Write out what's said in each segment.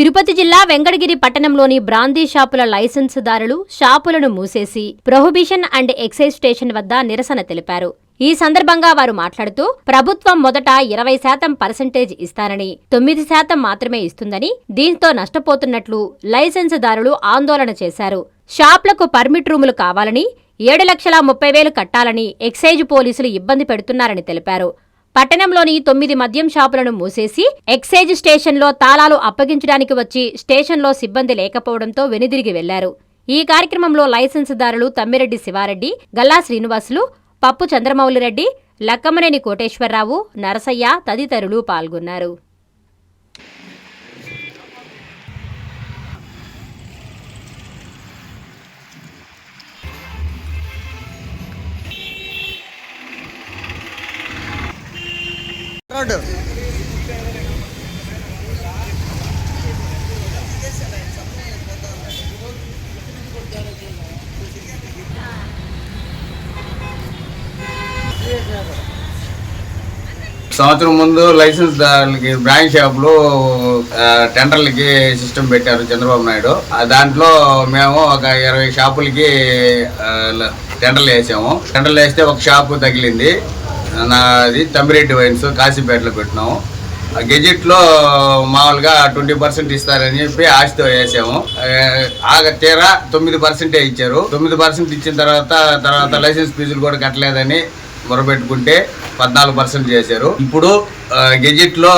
తిరుపతి జిల్లా వెంకటగిరి పట్టణంలోని బ్రాందీ షాపుల లైసెన్సుదారులు షాపులను మూసేసి ప్రొహిబిషన్ అండ్ ఎక్సైజ్ స్టేషన్ వద్ద నిరసన తెలిపారు. ఈ సందర్భంగా వారు మాట్లాడుతూ ప్రభుత్వం మొదట ఇరవై శాతం పర్సెంటేజ్ ఇస్తానని తొమ్మిది శాతం మాత్రమే ఇస్తుందని దీంతో నష్టపోతున్నట్లు లైసెన్సుదారులు ఆందోళన చేశారు. షాప్లకు పర్మిట్ రూములు కావాలని ఏడు లక్షల ముప్పై వేలు కట్టాలని ఎక్సైజ్ పోలీసులు ఇబ్బంది పెడుతున్నారని తెలిపారు. పట్టణంలోని తొమ్మిది మద్యం షాపులను మూసేసి ఎక్సైజ్ స్టేషన్లో తాళాలు అప్పగించడానికి వచ్చి స్టేషన్లో సిబ్బంది లేకపోవడంతో వెనుదిరిగి వెళ్ళారు. ఈ కార్యక్రమంలో లైసెన్సుదారులు తమ్మిరెడ్డి శివారెడ్డి గల్లా శ్రీనివాసులు పప్పు చంద్రమౌళిరెడ్డి లక్కమనేని కోటేశ్వరరావు నరసయ్య తదితరులు పాల్గొన్నారు. రోడ్డు సంవత్సరం ముందు లైసెన్స్ దానికి బ్రాంచ్ షాపులు టెండర్లకి సిస్టమ్ పెట్టారు చంద్రబాబు నాయుడు. దాంట్లో మేము ఒక ఇరవై షాపులకి టెండర్లు వేసాము. టెండర్లు వేస్తే ఒక షాపు తగిలింది. నాది తమ్మిరెడ్డి వైన్స్ కాశీపేటలో పెట్టినాము. ఆ గెజిట్లో మామూలుగా ట్వంటీ పర్సెంట్ ఇస్తారని చెప్పి ఆశతో వేసాము. ఆగ తీరా తొమ్మిది పర్సెంటే ఇచ్చారు. తొమ్మిది పర్సెంట్ ఇచ్చిన తర్వాత తర్వాత లైసెన్స్ ఫీజులు కూడా కట్టలేదని మొరపెట్టుకుంటే పద్నాలుగు పర్సెంట్ చేశారు. ఇప్పుడు గెజిట్లో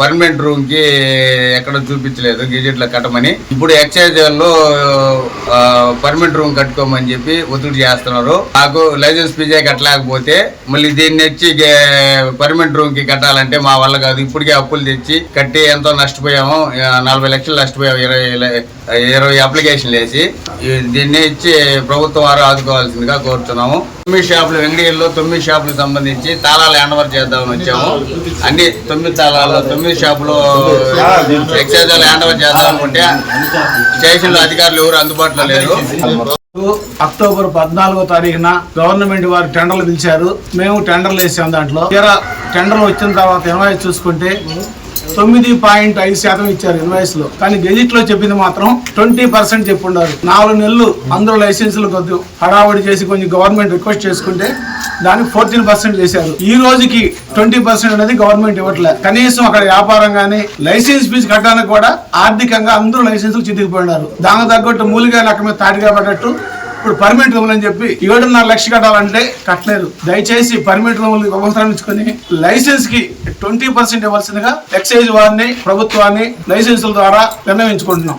పర్మనెంట్ రూమ్కి ఎక్కడ చూపించలేదు గెజిట్లో కట్టమని. ఇప్పుడు ఎక్సైజ్లో పర్మనెంట్ రూమ్ కట్టుకోమని చెప్పి ఒత్తిడి చేస్తున్నారు. నాకు లైసెన్స్ ఫీజే కట్టలేకపోతే మళ్ళీ దీన్ని వచ్చి గే- పర్మనెంట్ రూమ్కి కట్టాలంటే మా వల్ల కాదు. ఇప్పటికే అప్పులు తెచ్చి కట్టి ఎంతో నష్టపోయాము. నలభై లక్షలు నష్టపోయాము ఇరవై ఇరవై అప్లికేషన్లు వేసి. దీన్ని ఇచ్చి ప్రభుత్వం వారు ఆదుకోవాల్సిందిగా కోరుతున్నాము. తొమ్మిది షాపులు వెంగళీలో తొమ్మిది షాపులకు సంబంధించి తాళాలు హ్యాండ్ ఓవర్ చేద్దామని వచ్చాము. అన్ని తొమ్మిది తాళాలు తొమ్మిది షాపులు ఎక్సైజాలు హ్యాండ్ ఓవర్ చేద్దాం అనుకుంటే స్టేషన్లో అధికారులు ఎవరు అందుబాటులో లేరు. అక్టోబర్ పద్నాలుగో తారీఖున గవర్నమెంట్ వారు టెండర్లు పిలిచారు. మేము టెండర్లు వేసాం దాంట్లో. తీరా టెండర్లు వచ్చిన తర్వాత ఏమైనా చూసుకుంటే తొమ్మిది పాయింట్ ఐదు శాతం ఇచ్చారు ఇన్వాయిస్లో. కానీ గెజిట్లో చెప్పింది మాత్రం ట్వంటీ పర్సెంట్ చెప్పుండారు నాలుగు నెలలు అందరూ లైసెన్సులు కొద్దిగా హడావడి చేసి కొంచెం గవర్నమెంట్ రిక్వెస్ట్ చేసుకుంటే దానికి ఫోర్టీన్ పర్సెంట్ చేశారు. ఈ రోజుకి ట్వంటీ పర్సెంట్ అనేది గవర్నమెంట్ ఇవ్వట్లే. కనీసం అక్కడ వ్యాపారం కానీ లైసెన్స్ ఫీజు కట్టడానికి కూడా ఆర్థికంగా అందరూ లైసెన్సులు చితికిపోయినారు. దానికి తగ్గట్టు మూలిగా లెక్క మీద తాటిగా పడ్డట్టు ఇప్పుడు పర్మిట్ రూములు అని చెప్పి ఏడున్నర లక్ష కట్టాలంటే కట్టలేదు. దయచేసి పర్మిట్ రూములు ఉపసంహరించుకొని లైసెన్స్కి ట్వంటీ పర్సెంట్ ఇవ్వాల్సిందిగా ఎక్సైజ్ వారిని ప్రభుత్వాన్ని లైసెన్సుల ద్వారా నిర్ణయించుకుంటున్నాం.